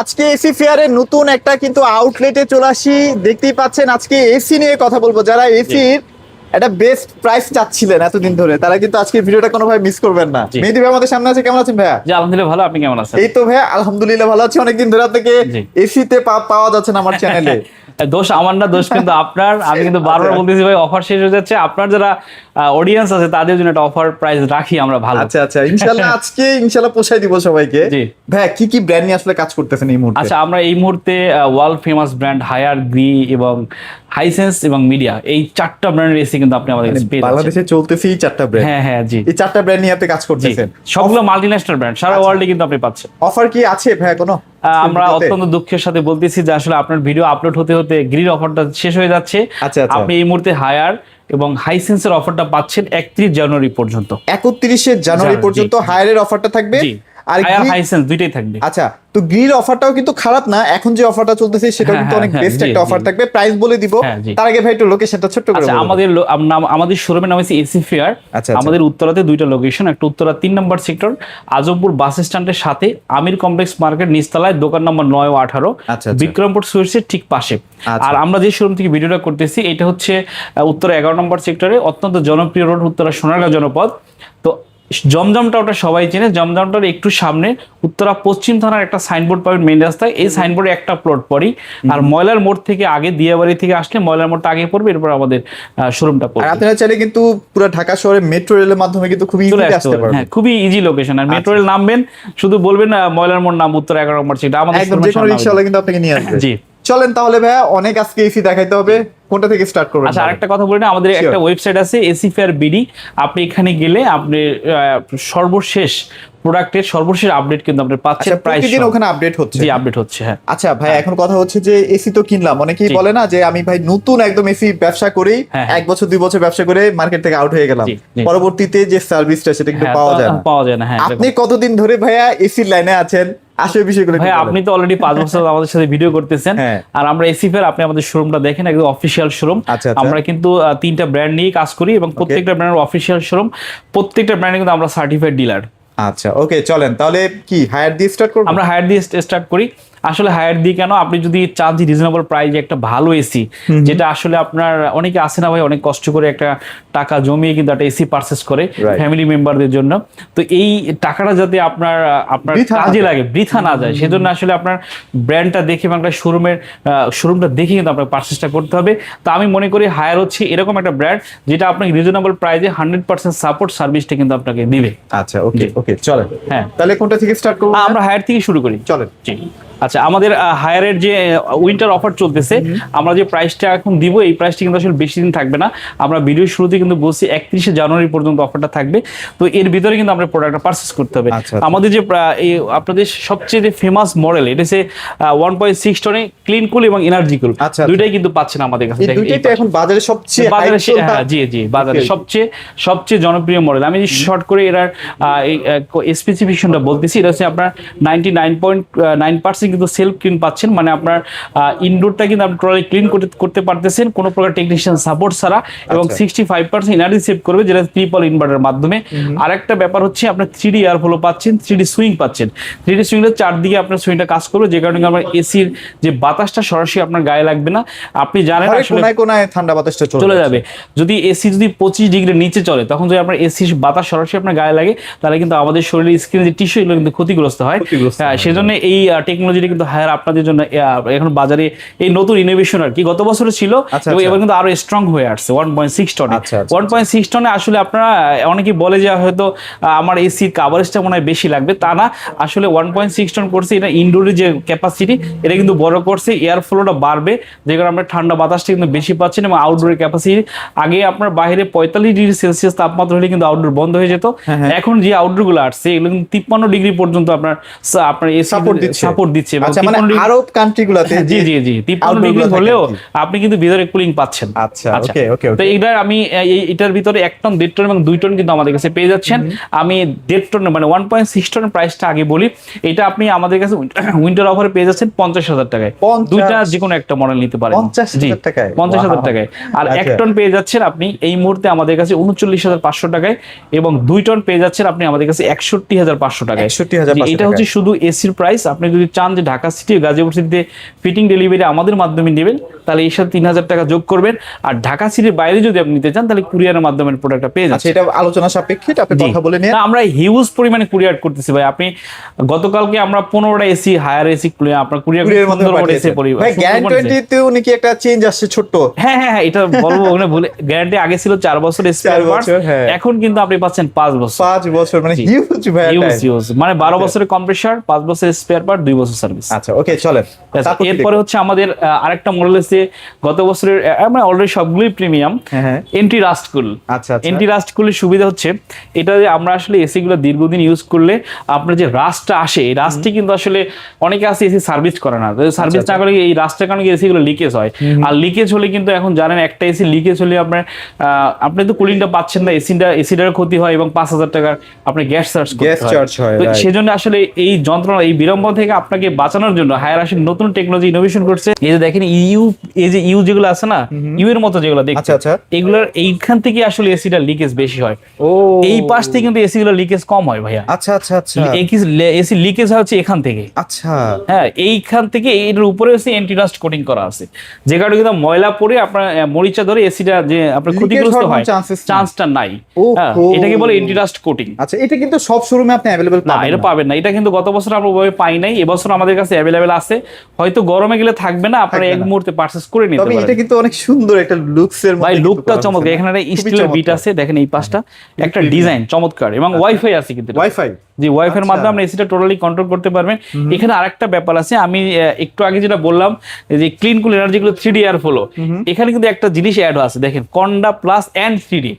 আজকে এসি ফেয়ারের নতুন একটা কিন্তু আউটলেটে চলে আসি। দেখতেই পাচ্ছেন আজকে এসি নিয়ে কথা বলব। যারা এসির একটা বেস্ট প্রাইস চাচ্ছিলেন এতদিন ধরে। তারা কিন্তু আজকে ভিডিওটা কোনোভাবে মিস করবেন না। মেহেদি ভাই আমাদের সামনে আছে কেমন আছেন ভাইয়া? জি আলহামদুলিল্লাহ ভালো আপনি কেমন আছেন? এই তো ভাইয়া আলহামদুলিল্লাহ ভালো আছি। অনেকদিন ধরে আপনাকে এসিতে পাওয়া যাচ্ছে না আমার চ্যানেলে দোষ আমার না দোষ কিন্তু আপনার। আমি কিন্তু বারবার আচ্ছা। বলতেছি ভাই অফার শেষ হয়ে যাচ্ছে। আপনার যারা অডিয়েন্স আছে তাদের জন্য একটা অফার প্রাইস রাখি আমরা ভালো। আচ্ছা আচ্ছা। ইনশাল্লাহ আজকে ইনশাল্লাহ পোষাই দিব সবাইকে। জি। ভাইয়া কি কি ব্র্যান্ড নিয়ে আসলে কাজ করতেছেন এই মুহূর্তে? আচ্ছা আমরা এই মুহূর্তে world famous brand Haier Gree এবং হাইসেন্স এবং মিডিয়া এই চারটা ব্র্যান্ডের এসি কিন্তু আপনি আমাদের কাছে বাংলাদেশে চলতেছে এই চারটা ব্র্যান্ড হ্যাঁ হ্যাঁ জি। এই চারটা ব্র্যান্ড নিয়ে আপনি কাজ করতেছেন। সবগুলো মাল্টিন্যাশনাল ব্র্যান্ড সারা আচ্ছা। ওয়ার্ল্ডে কিন্তু আপনি পাচ্ছেন। অফার কি আছে ভাইয়া কোনো আমরা অত্যন্ত দুঃখের সাথে বলতেছি যে আসলে আপনার ভিডিও আপলোড হতে হতে গ্রিন অফারটা শেষ হয়ে যাচ্ছে। আচ্ছা, আচ্ছা। আপনি এই মুহূর্তে হায়ার এবং হাইসেন্সের অফারটা পাচ্ছেন একত্রিশ জানুয়ারি পর্যন্ত। একত্রিশে জানুয়ারি। পর্যন্ত হায়ারের অফারটা থাকবে? আর হাইসেন্স দুইটাই থাকবে। আচ্ছা তো গ্রিল অফারটাও কিন্তু খারাপ না। এখন যে অফারটা চলতেছে সেটাও হ্যাঁ, কিন্তু অনেক হ্যাঁ, বেস্ট একটা অফার থাকবে। প্রাইস বলে দিব। হ্যাঁ, তার আগে ভাই একটু লোকেশনটা ছোট্ট করে আচ্ছা আমাদের আমাদের শোরুমের নাম হচ্ছে এসি ফেয়ার আচ্ছা, আচ্ছা। আমাদের উত্তরাতে দুইটা লোকেশন একটা উত্তরা তিন নম্বর সেক্টর আজমপুর বাস স্ট্যান্ডের সাথে আমির কমপ্লেক্স মার্কেট নিচতলায় দোকান নম্বর নয় ও আঠারো। বিক্রমপুর সুইটসের ঠিক পাশে। আর আমরা যে শোরুম থেকে ভিডিওটা করতেছি এটা হচ্ছে উত্তরা এগারো নম্বর সেক্টরে অত্যন্ত জনপ্রিয় রোড উত্তরা সোনারগাঁ জনপদ। তো জমজমটা ওটা সবাই চেনে। জমজমটার একটু সামনে উত্তরা পশ্চিম থানার একটা সাইনবোর্ড পাবেন মেন রাস্তায়। এই সাইনবোর্ডে একটা প্লট পড়ি আর ময়লার মোড় থেকে আগে দিয়াবাড়ি থেকে আসলে ময়লার মোড়টা আগে পড়বে এরপর আমাদের শোরুমটা পড়বে। আপনারা চাইলে কিন্তু পুরো ঢাকা শহরে মেট্রো রেলের মাধ্যমে কিন্তু খুবই ইজিলি আসতে পারবেন। হ্যাঁ খুবই ইজি লোকেশন আর মেট্রো রেল নামবেন শুধু বলবেন ময়লার মোড় নাম উত্তর এগারো নম্বর সেটা আমাদের একদম যে কোনো কিন্তু আপনাকে নিয়ে আসবে। জি। চলেন তাহলে ভাইয়া অনেক আজকে এসি দেখাইতে হবে। কোনটা থেকে স্টার্ট করবেন আচ্ছা আরেকটা কথা বলি না আমাদের একটা ওয়েবসাইট আছে এসি ফেয়ার বিডি আপনি এখানে গেলে আপনি সর্বশেষ প্রোডাক্টের সর্বশেষ আপডেট কিন্তু আপনি পাচ্ছেন আচ্ছা প্রাইস প্রতিদিন ওখানে আপডেট হচ্ছে। জি আপডেট হচ্ছে হ্যাঁ। আচ্ছা ভাই এখন কথা হচ্ছে যে এসি তো কিনলাম। অনেকেই বলে না যে আমি ভাই নতুন একদম এসি ব্যবসা করেই হ্যাঁ, এক বছর দুই বছর ব্যবসা করে মার্কেট থেকে আউট হয়ে গেলাম। পরবর্তীতে যে সার্ভিসটা সেটা কিন্তু হ্যাঁ, পাওয়া যায় না। পাওয়া যায় না হ্যাঁ আপনি কতদিন ধরে ভাইয়া এসির লাইনে আছেন? আসলে বিষয়গুলো ভাই আপনি তো অলরেডি পাঁচ বছর আমাদের সাথে ভিডিও করতেছেন। হ্যাঁ। আর আমরা এসি ফেয়ার আপনি আমাদের শোরুমটা দেখেন একদম অফিসিয়াল শোরুম আচ্ছা, আচ্ছা। আমরা কিন্তু তিনটা ব্র্যান্ড নিয়ে কাজ করি এবং প্রত্যেকটা ব্র্যান্ডের অফিসিয়াল শোরুম প্রত্যেকটা ব্র্যান্ডে কিন্তু আমরা সার্টিফাইড ডিলার আচ্ছা ওকে চলেন তাহলে কি হায়ার দিয়ে স্টার্ট করব? আমরা হায়ার দিয়ে স্টার্ট করি। আসলে হায়ার দিয়ে কেন? আপনি যদি চান যে রিজনেবল প্রাইসে একটা ভালো এসি যেটা আসলে আপনার অনেকে আসে না ভাই অনেক কষ্ট করে একটা টাকা জমিয়ে কিন্তু একটা এসি পারচেস করে ফ্যামিলি মেম্বারদের জন্য। তো এই টাকাটা যাতে আপনার আপনার কাজে লাগে বৃথা না যায় সেজন্য আসলে আপনার ব্র্যান্ডটা দেখে এবং একটা শোরুমের শোরুমটা দেখে কিন্তু আপনার পারচেসটা করতে হবে। তো আমি মনে করি হায়ার হচ্ছে এরকম একটা ব্র্যান্ড যেটা আপনাকে রিজনেবল প্রাইসে হান্ড্রেড পার্সেন্ট সাপোর্ট সার্ভিসটা কিন্তু আপনাকে দিবে। আচ্ছা ওকে ওকে চলেন। হ্যাঁ। তাহলে কোনটা থেকে স্টার্ট করব আমরা হায়ার থেকে শুরু করি। চলেন। জি। আচ্ছা আমাদের হায়ারের যে উইন্টার অফার চলতেছে আমরা যে প্রাইসটা এখন দিব এই প্রাইসটা কিন্তু আসলে বেশি দিন থাকবে না। আমরা ভিডিও শুরুতে কিন্তু বলছি একত্রিশে জানুয়ারি পর্যন্ত অফারটা থাকবে। তো এর ভিতরে কিন্তু আমরা প্রোডাক্টটা পারচেস করতে হবে। আচ্ছা, আচ্ছা। আমাদের যে আপনাদের সবচেয়ে যে ফেমাস মডেল এটা হচ্ছে ওয়ান পয়েন্ট সিক্স টনে ক্লিন কুল এবং এনার্জি কুল আচ্ছা, আচ্ছা। দুইটাই কিন্তু পাচ্ছেন আমাদের কাছে। এই দুইটাই তো এখন বাজারে সবচেয়ে বাজারে হ্যাঁ, জি জি বাজারে সবচেয়ে সবচেয়ে জনপ্রিয় মডেল আমি শর্ট করে এটার স্পেসিফিকেশনটা বলতেছি। এটা হচ্ছে আপনার ninety nine point nine percent কিন্তু সেলফ ক্লিন পাচ্ছেন মানে আপনার ইনডোরটা কিন্তু আপনি টোটালি ক্লিন করতে করতে পারতেছেন কোনো প্রকার টেকনিশিয়ান সাপোর্ট ছাড়া এবং। Sixty five percent energy save করবে যেটা ট্রিপল ইনভার্টার মাধ্যমে। আরেকটা ব্যাপার হচ্ছে আপনার থ্রি ডি এয়ার ফ্লো পাচ্ছেন থ্রি ডি সুইং পাচ্ছেন। থ্রি ডি সুইংটা চারদিকে আপনার সুইংটা কাজ করবে যে কারণে আপনার এসির যে বাতাসটা সরাসরি আপনার গায়ে লাগবে না। আপনি জানেন আসলে ঠান্ডা বাতাসটা চলে যাবে। যদি এসি যদি পঁচিশ ডিগ্রি নিচে চলে তখন যদি আপনার এসি বাতাস সরাসরি আপনার গায়ে লাগে তাহলে কিন্তু আমাদের শরীরের স্কিনে যে টিস্যু এগুলো কিন্তু ক্ষতিগ্রস্ত হয়। হ্যাঁ, সেজন্য এই টেকনোলজিটা কিন্তু হায়ার আপনাদের জন্য এখন বাজারে এই নতুন ইনোভেশন আর কি। গত বছরে ছিল আচ্ছা, এবং আচ্ছা। এবার কিন্তু আরও স্ট্রং হয়ে আসছে ওয়ান পয়েন্ট সিক্স টনে ওয়ান পয়েন্ট সিক্স টনে আসলে আপনারা আহ, অনেকেই বলে যে হয়তো আমার এসির কাভারেজটা মনে হয় বেশি লাগবে তা না। আসলে ওয়ান পয়েন্ট সিক্স টন করছে এটা ইনডোরের যে ক্যাপাসিটি এটা কিন্তু বড় করছে এয়ার ফ্লোটা বাড়বে যে কারণে আমরা ঠান্ডা বাতাসটা কিন্তু বেশি পাচ্ছেন এবং আউটডোরের ক্যাপাসিটি আগে আপনার বাইরে পঁয়তাল্লিশ ডিগ্রি সেলসিয়াস তাপমাত্রা হলে কিন্তু আউটডোর বন্ধ হয়ে যেত। হ্যাঁ, এখন যে আউটডোরগুলো আসছে এগুলো কিন্তু তিপ্পান্ন ডিগ্রি পর্যন্ত আপনার আপনার সাপোর্ট দিচ্ছে। সাপোর্ট দিচ্ছে আচ্ছা মানে আরব গুলাতে জি জি জি। তিপ্পান্ন outdoor ডিগ্রি হলেও আপনি কিন্তু ভিতরে কুলিং পাচ্ছেন। আচ্ছা ওকে ওকে তো এইটার আমি এটার ভিতরে টন টন এবং টন কিন্তু আমাদের কাছে পেয়ে যাচ্ছেন। আমি টন মানে ওয়ান পয়েন্ট সিক্স টনের প্রাইসটা আগে বলি। এটা আপনি আমাদের কাছে উইন্টার অফারে পেয়ে যাচ্ছেন পঞ্চাশ হাজার টাকায়। দুইটা যে কোনো একটা মডেল নিতে পারেন। 50,000 টাকায়? পঞ্চাশ হাজার Wow. টাকায়। আর এক আচ্ছা। টন পেয়ে যাচ্ছেন আপনি এই মুহূর্তে আমাদের কাছে উনচল্লিশ হাজার পাঁচশো টাকায় এবং দুই টন পেয়ে যাচ্ছেন আপনি আমাদের কাছে একষট্টি হাজার পাঁচশো টাকায়। 61,500 এটা হচ্ছে শুধু এসির প্রাইস আপনি যদি চান যে ঢাকা সিটি গাজীপুর সিটিতে ফিটিং ডেলিভারি আমাদের মাধ্যমে নেবেন তাহলে এর সাথে তিন হাজার টাকা যোগ করবেন। আর ঢাকা সিটির বাইরে যদি আপনি নিতে চান তাহলে কুরিয়ারের মাধ্যমে প্রোডাক্টটা পেয়ে আচ্ছা যাচ্ছেন। এটা আলোচনা সাপেক্ষে আপনি কথা বলে নিয়ে আমরা হিউজ পরিমাণে কুরিয়ার করতেছি ভাই। আপনি গতকালকে আমরা পনেরোটা এসি হায়ার এসি আপনার কুরিয়ার এসি। পরিবার একটা চেঞ্জ আসছে ছোট্ট? হ্যাঁ হ্যাঁ হ্যাঁ, এটা বলব ওখানে ভুলে গ্যারান্টি আগে ছিল চার বছর স্পেয়ার বছর, হ্যাঁ। এখন কিন্তু আপনি পাচ্ছেন পাঁচ বছর। পাঁচ বছর মানে হিউজ ভাই time। ইউজ মানে বারো বছরের কম্প্রেসার পাঁচ বছরের স্পেয়ার পার্ট দুই বছর সার্ভিস আচ্ছা ওকে চলেন। এরপরে হচ্ছে আমাদের আরেকটা মডেল গত বছরের আমরা অলরেডি সবগুলোই প্রিমিয়াম। এন্টি রাস্ট কুল আচ্ছা, আচ্ছা। এন্টি রাস্ট কুলের সুবিধা হচ্ছে এটা আমরা আসলে এসি গুলো দীর্ঘদিন ইউজ করলে আপনার যে রাস্টটা আসে এই রাস্টটি কিন্তু আসলে অনেকে আছে এসি সার্ভিস করে না। সার্ভিস আচ্ছা। না করে এই রাস্টের কারণে এসি গুলো লিকেজ হয়? আর লিকেজ হলে কিন্তু এখন জানেন একটা এসি লিকেজ হলে আপনার আহ, আপনি তো কুলিংটা পাচ্ছেন না এসিটা এসিটার ক্ষতি হয় এবং পাঁচ হাজার টাকার আপনি গ্যাস চার্জ Gas charge হয়, সেজন্য আসলে এই যন্ত্রণা এই বিড়ম্বনা থেকে আপনাকে বাঁচানোর জন্য হায়ার আসেন নতুন টেকনোলজি ইনোভেশন করছে। এই যে দেখেন ইউ এই যে ইউ যেগুলো আছে না ইউ এর মতো যেগুলো দেখতে। আচ্ছা, আচ্ছা। এগুলোর এইখান থেকে আসলে এসিটা লিকেজ বেশি হয়। ও। এই পাশ থেকে কিন্তু এসি গুলো লিকেজ কম হয় ভাইয়া। আচ্ছা আচ্ছা আচ্ছা। এসি লিকেজ হচ্ছে এখান থেকে। আচ্ছা। হ্যাঁ এইখান থেকে এর উপরে হচ্ছে অ্যান্টি ডাস্ট কোটিং করা আছে। যে কারণে কিন্তু ময়লা পড়ে আপনার মরিচা ধরে এসিটা যে আপনার ক্ষতিগ্রস্ত হয়। চান্সটা নাই। হ্যাঁ, এটাকে বলে অ্যান্টি ডাস্ট কোটিং আচ্ছা এটা কিন্তু সব শোরুমে আপনি অ্যাভেলেবল না এটা পাবেন না। এটা কিন্তু গত বছর আমরা ওইভাবে পাই নাই এবছর আমাদের কাছে অ্যাভেলেবেল আছে। হয়তো গরমে গেলে থাকবে না আপনারা এক মুহূর্তে পারচেস করে নিতে তবে এটা কিন্তু অনেক সুন্দর একটা লুকস এর ভাই লুকটা চমৎকার। এখানে একটা স্টিলের বিট আছে দেখেন এই পাশটা। একটা ডিজাইন চমৎকার। এবং ওয়াইফাই আছে কিন্তু ওয়াইফাই জি ওয়াইফাই এর আচ্ছা। মাধ্যমে আপনি এসিটা টোটালি কন্ট্রোল করতে পারবেন। এখানে আরেকটা ব্যাপার আছে আমি একটু আগে যেটা বললাম যে ক্লিন কুল এনার্জি গুলো থ্রি ডি এয়ার ফলো এখানে কিন্তু একটা জিনিস অ্যাড আছে দেখেন Konda plus and three D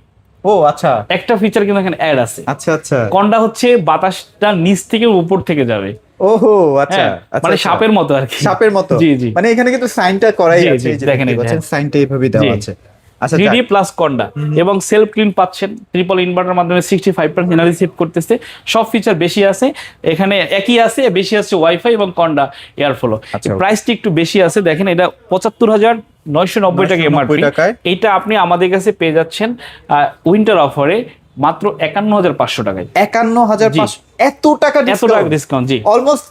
ও আচ্ছা। একটা ফিচার কিন্তু এখানে অ্যাড আছে। আচ্ছা আচ্ছা। কন্ডা হচ্ছে বাতাসটা নিচ থেকে উপর থেকে যাবে। ওহো আচ্ছা হ্যাঁ, আচ্ছা, মানে আচ্ছা। সাপের মতো আর কি। সাপের মতো। জি জি। মানে এখানে কিন্তু সাইনটা করাই আছে দেখেন পাচ্ছেন হ্যাঁ। সাইনটা এইভাবে দেওয়া আছে। আচ্ছা থ্রি প্লাস কন্ডা এবং সেলফ ক্লিন পাচ্ছেন ট্রিপল ইনভার্টার মাধ্যমে sixty five percent energy save করতেছে। সব ফিচার বেশি আছে এখানে একই আছে বেশি আছে ওয়াইফাই এবং কন্ডা এয়ার ফ্লো আচ্ছা। প্রাইসটি একটু বেশি আছে দেখেন এটা পঁচাত্তর হাজার নয়শো নব্বই টাকা 990 এমআরপি। এইটা আপনি আমাদের কাছে পেয়ে যাচ্ছেন উইন্টার অফারে মাত্র একান্ন হাজার পাঁচশো টাকায়। একান্ন হাজার এত টাকা এত টাকা ডিসকাউন্ট জি। অলমোস্ট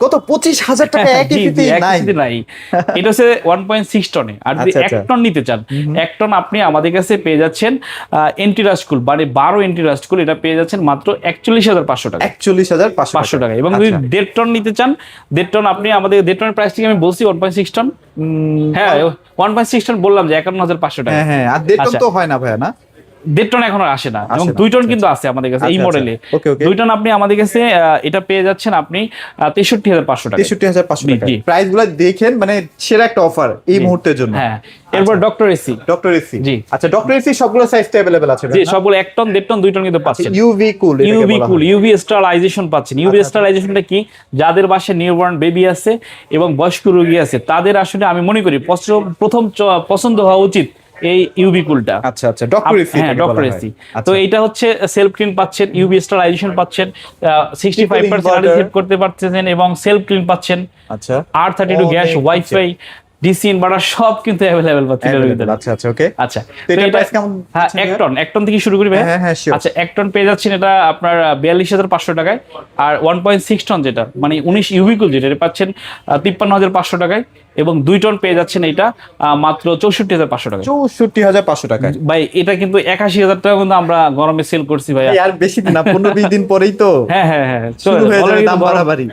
কত? পঁচিশ হাজার টাকা নাই। এটা হচ্ছে ওয়ান পয়েন্ট সিক্স টনে। আর যদি আচ্ছা, এক আচ্ছা। টন নিতে চান এক টন আপনি আমাদের কাছে পেয়ে যাচ্ছেন এন্টি রাস্কুল মানে বারো এন্টি রাস্কুল এটা পেয়ে যাচ্ছেন মাত্র একচল্লিশ হাজার পাঁচশো টাকা একচল্লিশ হাজার পাঁচশো টাকা এবং যদি আচ্ছা। দেড় টন নিতে চান দেড় টন আপনি আমাদের দেড় টনের প্রাইস থেকে আমি বলছি ওয়ান পয়েন্ট সিক্স টন। হ্যাঁ ওয়ান পয়েন্ট সিক্স টন বললাম যে একান্ন হাজার পাঁচশো টাকা হ্যাঁ হ্যাঁ। আর দেড় টন। তো হয় না ভাইয়া না? দেড় টন এখন আসে না। এবং দুই টন আচ্ছা, কিন্তু আছে আমাদের কাছে এই আচ্ছা, আচ্ছা। মডেলে okay. দুই টন আপনি আমাদের কাছে এটা পেয়ে যাচ্ছেন আপনি তেষট্টি হাজার পাঁচশো টাকা তেষট্টি হাজার পাঁচশো টাকা প্রাইসগুলো দেখেন মানে সেরা একটা অফার এই মুহূর্তের জন্য। হ্যাঁ এরপর ডক্টর এসি ডক্টর এসি জি। আচ্ছা ডক্টর এসি সবগুলো সাইজটা অ্যাভেলেবেল আছে জি সবগুলো এক টন দেড় টন দুই টন কিন্তু পাচ্ছেন। UV cool UV cool UV sterilization পাচ্ছেন। ইউভি আচ্ছা, স্টারলাইজেশনটা কি? যাদের বাসায় নিউবর্ন বেবি আছে এবং বয়স্ক রোগী আছে তাদের আসলে আমি মনে করি প্রথম পছন্দ হওয়া উচিত এই ইউভি কুলটা আচ্ছা আচ্ছা ডক্টর এসি হ্যাঁ ডক্টর এসি আচ্ছা। তো এটা হচ্ছে সেলফ ক্লিন পাচ্ছেন ইউবি স্টারাইজেশন পাচ্ছেন sixty five percent inverter। Save করতে পারতেছেন এবং সেলফ ক্লিন পাচ্ছেন। আচ্ছা। আর thirty two gas wifi DC inverter সব কিন্তু পাচ্ছেন আচ্ছা আচ্ছা ওকে আচ্ছা তো এটা- কেমন হ্যাঁ টন টন থেকে শুরু করি ভাই হ্যাঁ, হ্যাঁ, আচ্ছা টন পেয়ে যাচ্ছেন এটা আপনার বিয়াল্লিশ হাজার পাঁচশো টাকায় আর ওয়ান পয়েন্ট সিক্স টন যেটা মানে উনিশ ইউবিকুল যেটা এটা পাচ্ছেন তিপ্পান্ন হাজার পাঁচশো টাকায় এবং দুই টন পেয়ে যাচ্ছেন এটা মাত্র চৌষট্টি হাজার পাঁচশো টাকায়। চৌষট্টি হাজার পাঁচশো টাকা ভাই এটা কিন্তু একাশি হাজার টাকা কিন্তু আমরা গরমে সেল করছি ভাই আর বেশি দিন না পনেরো বিশ দিন পরেই তো হ্যাঁ হ্যাঁ হ্যাঁ শুরু হয়ে যাবে দাম বাড়াবাড়ি।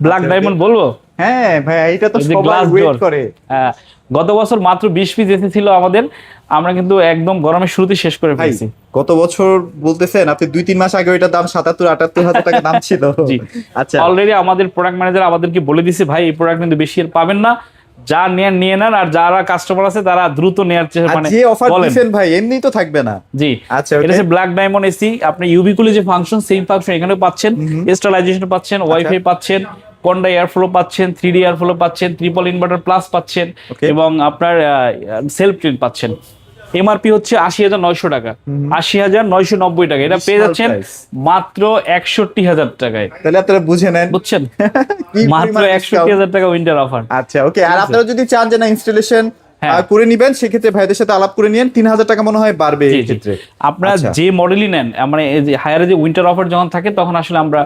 ব্ল্যাক আচ্ছা, ডায়মন্ড বলব? হ্যাঁ ভাই এটা তো সবাই ওয়েট করে। হ্যাঁ, গত বছর মাত্র বিশ পিস এসেছিল আমাদের আমরা কিন্তু একদম গরমের শুরুতে শেষ করে ফেলেছি। গত বছর বলতেছেন আপনি দুই তিন মাস আগে ওইটার দাম সাতাত্তর আটাত্তর হাজার টাকা দাম ছিল। জি। আচ্ছা। অলরেডি আমাদের প্রোডাক্ট ম্যানেজার আমাদেরকে বলে দিছে ভাই এই প্রোডাক্ট কিন্তু বেশি আর পাবেন না। যা নেন নিয়ে নেন আর যারা কাস্টমার আছে তারা দ্রুত নেয়ার চেষ্টা মানে যে অফার দিবেন ভাই এমনি তো থাকবে না। জি। আচ্ছা, এটা হচ্ছে ব্ল্যাক ডায়মন্ড এসি আপনি ইউবি ইউবিকুলি যে ফাংশন সেম ফাংশন এখানে পাচ্ছেন। স্টারলাইজেশন পাচ্ছেন আচ্ছা। ওয়াইফাই পাচ্ছেন কন্ডা এয়ারফ্লো পাচ্ছেন থ্রি ডি এয়ারফ্লো পাচ্ছেন ত্রিপল ইনভার্টার প্লাস পাচ্ছেন এবং আপনার সেলফ ট্রেন পাচ্ছেন। এমআরপি হচ্ছে আশি হাজার নয়শো টাকা। আশি হাজার নয়শো নব্বই টাকা। এটা পেয়ে যাচ্ছেন মাত্র একষট্টি হাজার টাকায়। তাহলে আপনারা বুঝে নেন। বুঝছেন? মাত্র একষট্টি হাজার টাকা উইন্টার অফার আচ্ছা ওকে আর আপনারা যদি চান যে না ইনস্টলেশন করে নিবেন সেক্ষেত্রে ভাইদের সাথে আলাপ করে নিয়েন। তিন হাজার টাকা মনে হয় বাড়বে এই ক্ষেত্রে আপনারা আচ্ছা। যে মডেলই নেন মানে হায়ারে যে উইন্টার অফার যখন থাকে তখন আসলে আমরা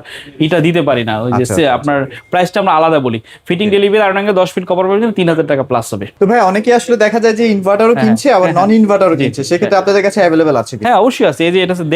এটা দিতে পারি না। ওই যে আচ্ছা, আচ্ছা, আপনার প্রাইসটা আমরা আলাদা বলি। ফিটিং ডেলিভারি আর দশ ফিট কভার পাবেন তিন হাজার টাকা প্লাস হবে। তো ভাই অনেকে আসলে দেখা যায় যে ইনভার্টারও হ্যাঁ, কিনছে আবার হ্যাঁ, নন ইনভার্টারও কিনছে। সেক্ষেত্রে আপনাদের কাছে অ্যাভেলেবেল আছে হ্যাঁ অবশ্যই আছে। এই যে এটা হচ্ছে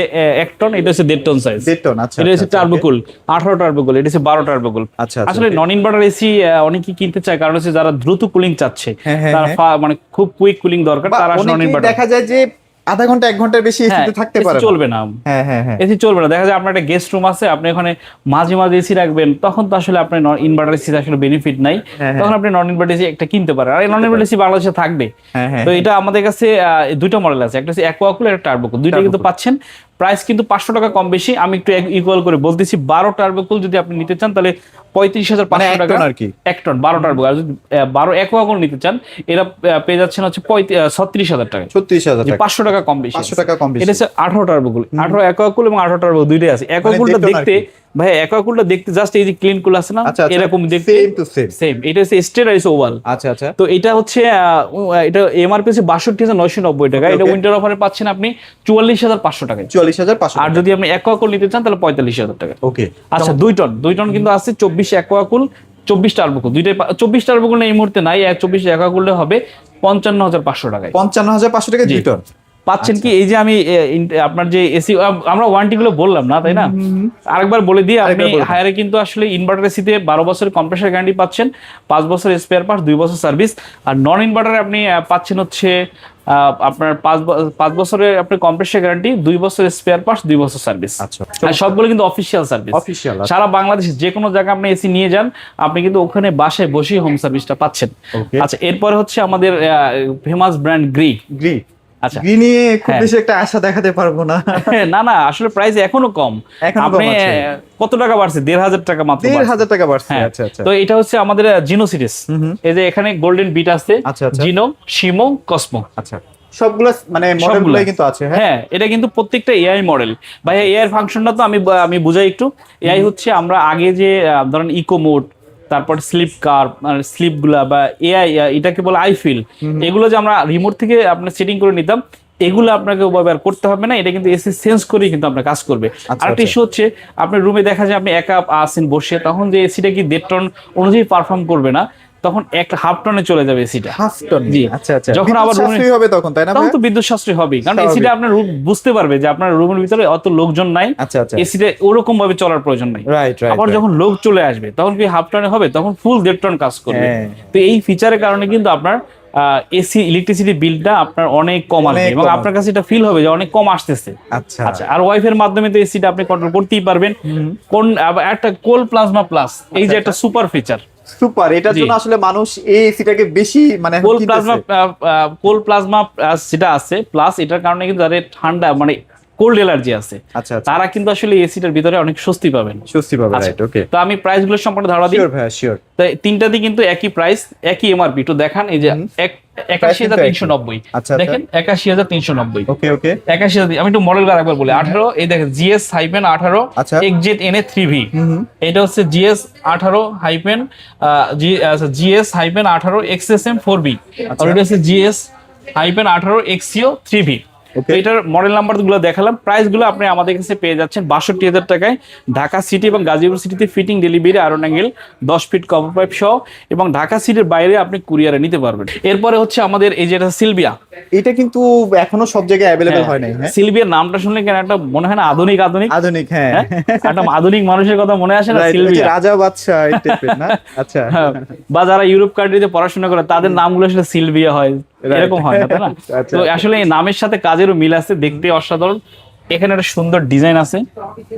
এক টন এটা হচ্ছে দেড় টন সাইজ দেড় টন আচ্ছা এটা হচ্ছে টার্বোকুল আঠারো টার্বোকুল এটা হচ্ছে বারো টার্বোকুল আচ্ছা, আসলে নন ইনভার্টার এসি অনেকেই কিনতে চায় কারণ হচ্ছে যারা দ্রুত কুলিং চাচ্ছে হ্যাঁ, হ্যাঁ, তারা হ্যাঁ। মানে খুব কুইক কুলিং দরকার তারা নন ইনভার্টার দেখা যায় যে আধা ঘণ্টা এক ঘণ্টার বেশি এসিতে থাকতে পারে। চলবে না। হ্যাঁ হ্যাঁ হ্যাঁ। এসি চলবে না। দেখা যায় আপনার একটা গেস্ট রুম আছে আপনি ওখানে মাঝে মাঝে এসি রাখবেন তখন তো আসলে আপনার ইনভার্টার এসি আসলে বেনিফিট নাই। হ্যাঁ, তখন আপনি নন ইনভার্টার এসি একটা কিনতে পারেন। আর নন ইনভার্টার এসি বাংলাদেশে থাকবে। হ্যাঁ, হ্যাঁ, তো এটা আমাদের কাছে দুইটা মডেল আছে। একটা হচ্ছে অ্যাকোয়াকুল একটা টার্বোকুল দুইটা কিন্তু পাচ্ছেন। প্রাইস কিন্তু পাঁচশো টাকা কম বেশি। আমি একটু ইকুয়াল করে বলতেছি বারো টার্বোকুল যদি আপনি নিতে চান তাহলে পঁয়ত্রিশ হাজার মানে পাঁচশো এক টাকা। টন আর কি? এক টন বারো টার্বো। আর যদি বারো অ্যাকোয়াকুল নিতে চান এরা পেয়ে যাচ্ছেন হচ্ছে ছত্রিশ হাজার টাকা। ছত্রিশ হাজার পাঁচশো টাকা কম বেশি। পাঁচশো টাকা কম বেশি। এটা হচ্ছে আঠারো টার্বোকুল আঠারো একোয়াকুল এবং আঠারো টার্বো দুইটাই আছে। অ্যাকোয়াকুলটা দেখতো দেখতে ভাই অ্যাকোয়াকুলটা দেখতে জাস্ট এই যে ক্লিন কুল আছে না? আচ্ছা, আচ্ছা। এরকম দেখতে Same to same। সেম এটা হচ্ছে হচ্ছে ওভাল আচ্ছা আচ্ছা। তো এটা হচ্ছে এটা এমআরপি হচ্ছে বাষট্টি হাজার নয়শো নব্বই টাকা। এটা উইন্টার অফারে পাচ্ছেন আপনি চুয়াল্লিশ হাজার পাঁচশো টাকায়। চুয়াল্লিশ হাজার আর যদি আপনি অ্যাকোয়াকুল নিতে চান তাহলে পঁয়তাল্লিশ হাজার টাকা। ওকে আচ্ছা দুই টন। দুই টন কিন্তু আছে চব্বিশ অ্যাকোয়াকুল চব্বিশ টার্বোকুল দুইটাই চব্বিশ টার্বোকুল এই মুহূর্তে নাই চব্বিশ অ্যাকোয়াকুলটা হবে পঞ্চান্ন হাজার পাঁচশো টাকায়। পঞ্চান্ন হাজার পাঁচশো টাকা। দুই টন। পাচ্ছেন কি? এই যে আমি আপনার যে এসি আমরা ওয়ারেন্টি গুলো বললাম না তাই না? আরেকবার বলে দিই আপনি। হায়ারে কিন্তু আসলে ইনভার্টার এসিতে বারো বছরের কম্প্রেসার গ্যারান্টি পাচ্ছেন পাঁচ বছর স্পেয়ার পার্ট দুই বছর সার্ভিস আর নন ইনভার্টারে আপনি পাচ্ছেন হচ্ছে আপনার পাঁচ পাঁচ বছরের আপনার কম্প্রেসার গ্যারান্টি দুই বছর স্পেয়ার পার্টস দুই বছর সার্ভিস আচ্ছা। সবগুলো কিন্তু অফিসিয়াল সার্ভিস অফিসিয়াল সারা বাংলাদেশে যে কোনো জায়গায় আপনি এসি নিয়ে যান আপনি কিন্তু ওখানে বাসায় বসেই হোম সার্ভিসটা পাচ্ছেন। আচ্ছা এরপরে হচ্ছে আমাদের ফেমাস ব্র্যান্ড গ্রি গ্রি আচ্ছা। খুব হ্যাঁ। বেশি একটা আশা দেখাতে পারব না। না না আসলে প্রাইস এখনও কম। আপনি কত টাকা বাড়ছে? দেড় হাজার টাকা মাত্র দেড় হাজার টাকা বাড়ছে হ্যাঁ। আচ্ছা আচ্ছা। তো এটা হচ্ছে আমাদের জিনো সিরিজ এই যে এখানে গোল্ডেন বিট আছে আচ্ছা, আচ্ছা। জিনো শিমো কসমো আচ্ছা। সবগুলো মানে মডেলগুলোই কিন্তু আছে হ্যাঁ? হ্যাঁ এটা কিন্তু প্রত্যেকটা এআই মডেল ভাই এআই ফাংশনটা তো আমি আমি বুঝাই একটু। এআই হচ্ছে আমরা আগে যে ধরেন ইকো মোড তারপর স্লিপ কার মানে স্লিপগুলা বা এআই এটাকে বলে আই ফিল এগুলো যে আমরা রিমোট থেকে আপনার সেটিং করে নিতাম এগুলো আপনাকে ব্যবহার করতে হবে না এটা কিন্তু এসি সেন্স করেই কিন্তু আপনার কাজ করবে। আর আরেকটা ইস্যু হচ্ছে আপনার রুমে দেখা যায় আপনি একা আসেন বসে তখন যে এসিটা কি দেড় টন অনুযায়ী পারফর্ম করবে না তখন একটা হাফ টনে চলে যাবে এসিটা হাফ টন জি। আচ্ছা আচ্ছা। যখন আবার সাশ্রয়ী হবে তখন তাই না তখন তো বিদ্যুৎ সাশ্রয় হবেই। কারণ এসিটা আপনার বুঝতে পারবে যে আপনার রুমের ভিতরে অত লোকজন নাই। আচ্ছা আচ্ছা। এসিটা ওরকম ভাবে চলার প্রয়োজন নাই। রাইট রাইট আবার যখন লোক চলে আসবে তখন কি হাফ টনে হবে? তখন ফুল দেড় টন কাজ করবে। হ্যাঁ। তো এই ফিচারের কারণে কিন্তু আপনার এসি ইলেকট্রিসিটি বিলটা আপনার অনেক কম আসবে। এবং আপনার কাছে এটা ফিল হবে যে অনেক কম আসতেছে। আচ্ছা। আচ্ছা আর ওয়াইফের মাধ্যমে তো এসিটা আপনি কন্ট্রোল করতেই পারবেন। কোন একটা কোল প্লাজমা প্লাস এই যে একটা সুপার ফিচার সুপার এটার জন্য আসলে মানুষ এই এসিটাকে বেশি মানে কোল। প্লাজমা কোল প্লাজমা সেটা আছে প্লাস এটার কারণে কিন্তু যাদের ঠান্ডা মানে কোল্ড এলার্জি আছে। আচ্ছা আচ্ছা। তারা কিন্তু আসলে এসিটার ভিতরে অনেক স্বস্তি পাবেন। স্বস্তি পাবে আচ্ছা। রাইট ওকে তো আমি প্রাইসগুলো সম্পর্কে ধারণা দিই। ভাই শিওর তাই তিনটাতে কিন্তু একই প্রাইস একই এমআরপি তো দেখান এই যে এক একাশি হাজার তিনশো নব্বই। আচ্ছা, আচ্ছা। দেখেন একাশি হাজার তিনশো নব্বই। ওকে ওকে একাশি হাজার আমি একটু মডেল একবার বলি। আঠারো এই দেখেন জিএস হাইপেন আঠারো আচ্ছা। এক্সজেট এন এ থ্রি ভি এটা হচ্ছে জিএস আঠারো হাইপেন জিএস হাইপেন আঠারো X S M four B আচ্ছা। আর এটা হচ্ছে জিএস হাইপেন আঠারো এক্সিও থ্রি ভি. এটার মডেল নাম্বারগুলো দেখালাম। প্রাইসগুলো আপনি আমাদের কাছে পেয়ে যাচ্ছেন বাষট্টি হাজার টাকায়। ঢাকা সিটি এবং গাজীপুর সিটিতে ফিটিং ডেলিভারি আরন অ্যাঙ্গেল দশ ফিট কভার পাইপ সহ এবং ঢাকা সিটির বাইরে আপনি কুরিয়ারে নিতে পারবেন। এরপরে হচ্ছে আমাদের এই যেটা সিলভিয়া এটা কিন্তু এখনও সব জায়গায় অ্যাভেলেবেল হয় নাই হ্যাঁ? সিলভিয়ার নামটা শুনলে কেন একটা মনে হয় না আধুনিক আধুনিক? আধুনিক হ্যাঁ। হ্যাঁ? একটা আধুনিক মানুষের কথা মনে আসে না সিলভিয়া রাজা বাদশা এই টাইপের না? আচ্ছা। হ্যাঁ, বা যারা ইউরোপ কান্ট্রিতে পড়াশোনা করে তাদের নামগুলো আসলে সিলভিয়া হয়. এরকম হয় না তাই না তো। আসলে এই নামের সাথে কাজেরও মিল আছে দেখতে অসাধারণ এখানে একটা সুন্দর ডিজাইন আছে।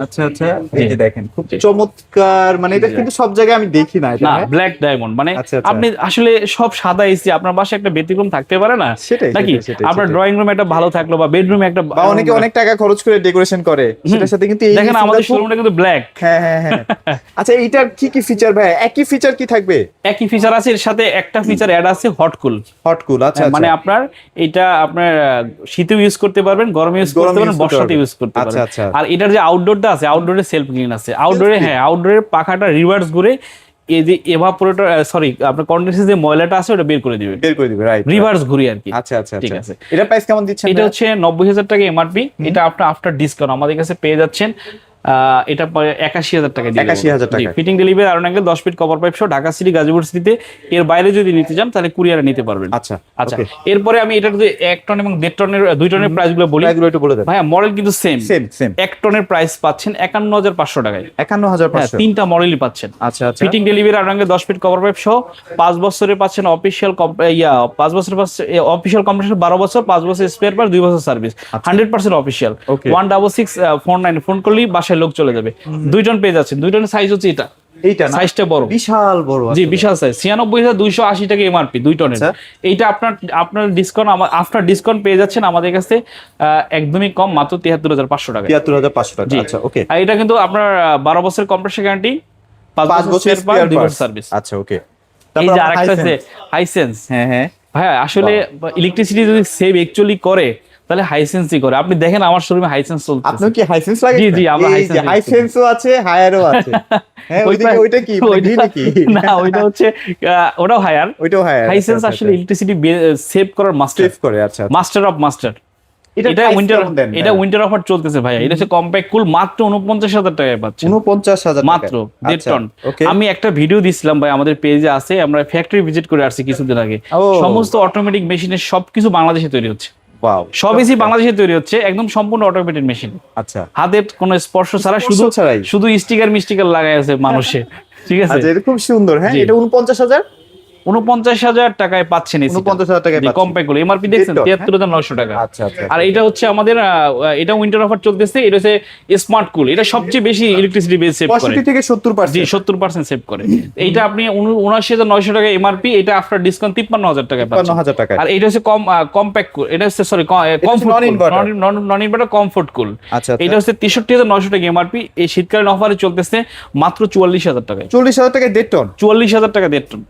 আচ্ছা আচ্ছা। এই যে দেখেন খুব চমৎকার মানে এটা কিন্তু সব জায়গায় আমি দেখি না এটা? ব্ল্যাক ডায়মন্ড মানে আচ্ছা, আচ্ছা। আপনি আসলে সব সাদা এসি আপনার বাসায় একটা ব্যতিক্রম থাকতে পারে না? সেটাই, নাকি? আপনার ড্রয়িং রুমে একটা ভালো থাকল বা বেডরুমে একটা বা অনেকে অনেক টাকা খরচ করে ডেকোরেশন করে সেটার সাথে কিন্তু এই দেখেন আমাদের শোরুমটা কিন্তু ব্ল্যাক হ্যাঁ হ্যাঁ হ্যাঁ। আচ্ছা এইটার কি কি ফিচার ভাই? একই ফিচার কি থাকবে? একই ফিচার আছে এর সাথে একটা ফিচার অ্যাড আছে হট কুল হট কুল আচ্ছা মানে আপনার এটা আপনার শীতেও ইউজ করতে পারবেন গরমে ইউজ করতে পারবেন বর্ষাতে। ইউজ করতে আচ্ছা, পারবেন আচ্ছা। আর এটার যে আউটডোরটা আছে আউটডোরে সেলফ ক্লিন আছে। আউটডোরে হ্যাঁ আউটডোরের পাখাটা রিভার্স ঘুরে এই যে এভাপোরেটর সরি আপনার কন্ডেন্সের যে ময়লাটা আছে ওটা বের করে দিবে বের করে দিবে রাইট রিভার্স ঘুরি আর কি। আচ্ছা আচ্ছা ঠিক আচ্ছা। আছে। এটা প্রাইস কেমন দিচ্ছেন এটা হচ্ছে নব্বই হাজার টাকা এমআরপি এটা আপনার আফটার ডিসকাউন্ট আমাদের কাছে পেয়ে যাচ্ছেন এটা একাশি হাজার টাকা 81,000 টাকা। ফিটিং ডেলিভারি আরন অ্যাঙ্গেল দশ ফিট কভার পাইপ সহ ঢাকা সিটি গাজীপুর সিটিতে এর বাইরে যদি নিতে চান তাহলে কুরিয়ারে নিতে পারবেন। আচ্ছা আচ্ছা এরপরে আমি এটার যে এক টন এবং দেড় টনের দুই টনের প্রাইসগুলো বলি। একটু বলে দেন। ভাইয়া মডেল কিন্তু সেম সেম সেম এক টনের প্রাইস পাচ্ছেন একান্ন হাজার পাঁচশো টাকায়। একান্ন হাজার হ্যাঁ পাঁচশো তিনটা মডেলই পাচ্ছেন। আচ্ছা আচ্ছা। ফিটিং ডেলিভারি আরঙ্গে দশ ফিট কভার পাইপ সহ পাঁচ বছরের পাচ্ছেন অফিসিয়াল ইয়া পাঁচ বছরের অফিসিয়াল কম্পিটিশন বারো বছর পাঁচ বছর স্পেয়ার পার দুই বছর service hundred percent official one double six four nine phone করলেই বাসায় লোক চলে যাবে। দুই টন পেয়ে যাচ্ছেন। দুই সাইজ হচ্ছে এটা। এইটা সাইজটা বড়। বিশাল বড় জি বিশাল সাইজ ছিয়ানব্বই হাজার দুইশো আশি টাকা এমআরপি দুই টনের আচ্ছা। এইটা আপনার আপনার ডিসকাউন্ট আফটার ডিসকাউন্ট পেয়ে যাচ্ছেন আমাদের কাছে একদমই কম মাত্র তিয়াত্তর হাজার পাঁচশো টাকা তিয়াত্তর হাজার পাঁচশো টাকা। আচ্ছা ওকে আর এটা কিন্তু আপনার বারো বছরের কম্প্রেসার গ্যারান্টি পাঁচ বছর সার্ভিস আচ্ছা ওকে এই যে আরেকটা আছে হাইসেন্স হ্যাঁ হ্যাঁ। ভাইয়া আসলে ইলেকট্রিসিটি যদি সেভ অ্যাকচুয়ালি করে তাহলে হাইসেন্সই করে। আপনি দেখেন আমার শোরুমে হাইসেন্স চলছে আপনি কি হাইসেন্স লাগে? জি, জি, আমরা হাইসেন্স হাইসেন্সও আছে হায়ারও আছে। হ্যাঁ ওইদিকে ওইটা কি ওইটা ভি নাকি? না ওইটা হচ্ছে ওটাও হায়ার ওইটাও হায়ার হাইসেন্স আসলে ইলেকট্রিসিটি সেভ করার মাস্টার সেভ করে আচ্ছা মাস্টার অফ মাস্টার এটা উইন্টার এটা উইন্টার অফার চলতেছে ভাইয়া এটা হচ্ছে কম্প্যাক্ট কুল মাত্র উনপঞ্চাশ হাজার টাকায় পাচ্ছে উনপঞ্চাশ হাজার মাত্র দেড় টন আমি একটা ভিডিও দিছিলাম ভাই আমাদের পেজে আছে আমরা ফ্যাক্টরি ভিজিট করে আসছি কিছুদিন আগে। সমস্ত অটোমেটিক মেশিনের সবকিছু বাংলাদেশে তৈরি হচ্ছে। সব এসি বাংলাদেশে তৈরি হচ্ছে একদম সম্পূর্ণ অটোমেটেড মেশিন আচ্ছা। হাতের কোনো স্পর্শ ছাড়া শুধু। শুধু স্টিকার মিস্টিকার লাগাই আছে মানুষে। ঠিক আছে? আচ্ছা খুব সুন্দর হ্যাঁ? এটা উনপঞ্চাশ হাজার? উনপঞ্চাশ হাজার টাকায় পাচ্ছেন উনপঞ্চাশ হাজার টাকায় কম্প্যাক্টগুলো। এমআরপি দেখছেন? তিয়াত্তর হাজার নয়শো টাকা। আচ্ছা আর এটা হচ্ছে আমাদের এটা উইন্টার অফার চলতেছে। এটা হচ্ছে স্মার্ট কুল এটা সবচেয়ে বেশি ইলেকট্রিসিটি বেস সেভ করে। থেকে সত্তর পার্সেন্ট সত্তর পার্সেন্ট সেভ করে। এইটা আপনি উনআশি হাজার নয়শো টাকা এমআরপি এটা আফটার ডিসকাউন্ট তিপ্পান্ন হাজার টাকা তিপ্পান্ন হাজার টাকায়। আর এটা হচ্ছে কম কম্প্যাক্ট কুল এটা হচ্ছে sorry comfort non inverter comfort cool আচ্ছা এটা হচ্ছে তেষট্টি হাজার নয়শো টাকা এমআরপি এই শীতকালীন অফারে চলতেছে মাত্র চুয়াল্লিশ হাজার টাকায়। চল্লিশ হাজার টাকায় দেড় টন চুয়াল্লিশ হাজার টাকা দেড় টন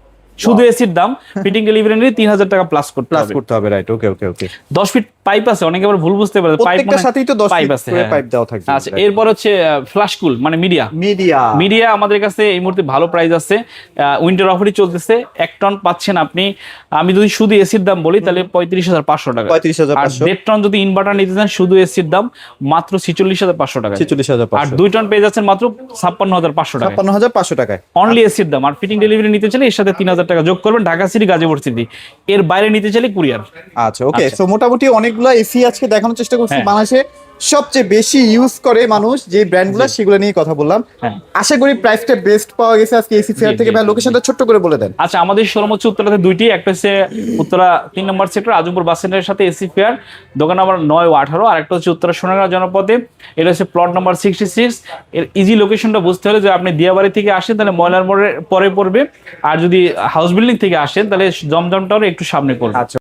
শুধু এসির দাম ফিটিং ডেলিভারি নিয়ে তিন হাজার টাকা প্লাস করতে প্লাস করতে হবে রাইট ওকে ওকে ওকে দশ ফিট পাইপ আছে অনেকে আবার ভুল বুঝতে পারে প্রত্যেকটার সাথেই তো দশ পাইপ আছে হ্যাঁ। পাইপ দেওয়া থাকবে আচ্ছা এরপর হচ্ছে ফ্ল্যাশ কুল মানে মিডিয়া মিডিয়া মিডিয়া আমাদের কাছে এই মুহূর্তে ভালো প্রাইস আছে। উইন্টার অফারই চলতেছে এক টন পাচ্ছেন আপনি। আমি যদি শুধু এসির দাম বলি তাহলে পঁয়ত্রিশ হাজার পাঁচশো টাকা। পঁয়ত্রিশ হাজার আর দেড় টন যদি ইনভার্টার নিতে চান শুধু এসির দাম মাত্র ছিচল্লিশ হাজার পাঁচশো টাকা ছেচল্লিশ হাজার আর দুই টন পেয়ে যাচ্ছেন মাত্র ছাপ্পান্ন হাজার পাঁচশো টাকা ছাপ্পান্ন হাজার পাঁচশো টাকায়। অনলি এসির দাম। আর ফিটিং ডেলিভারি নিতে চাইলে এর সাথে তিন হাজার টাকা যোগ করবেন ঢাকা সিটি গাজীপুর সিটি এর বাইরে নিতে চাইলে কুরিয়ার আচ্ছা ওকে আচ্ছা। সো মোটামুটি অনেকগুলো এসি আজকে দেখানোর চেষ্টা করছি হ্যাঁ। বাংলাদেশে সবচেয়ে বেশি ইউজ করে মানুষ যে ব্র্যান্ডগুলো সেগুলো নিয়ে কথা বললাম। হ্যাঁ। আশা করি প্রাইসটা বেস্ট পাওয়া গেছে আজকে এসি ফেয়ার থেকে। ভাই লোকেশনটা ছোট্ট করে বলে দেন। আচ্ছা আমাদের শোরুম হচ্ছে উত্তরাতে দুইটি। একটা হচ্ছে উত্তরা তিন নম্বর সেক্টর আজমপুর বাস সেন্টারের সাথে এসি ফেয়ার দোকান নাম্বার নয় ও আঠারো। আর একটা হচ্ছে উত্তরা সোনাগাঁ জনপদে। এটা হচ্ছে প্লট নাম্বার সিক্সটি সিক্স এর ইজি লোকেশনটা বুঝতে হলে যে আপনি দিয়াবাড়ি থেকে আসেন তাহলে ময়লার মোড়ের পরে পড়বে। আর যদি হাউস বিল্ডিং থেকে আসেন তাহলে জমজম টাওয়ার একটু সামনে পড়বে। আচ্ছা।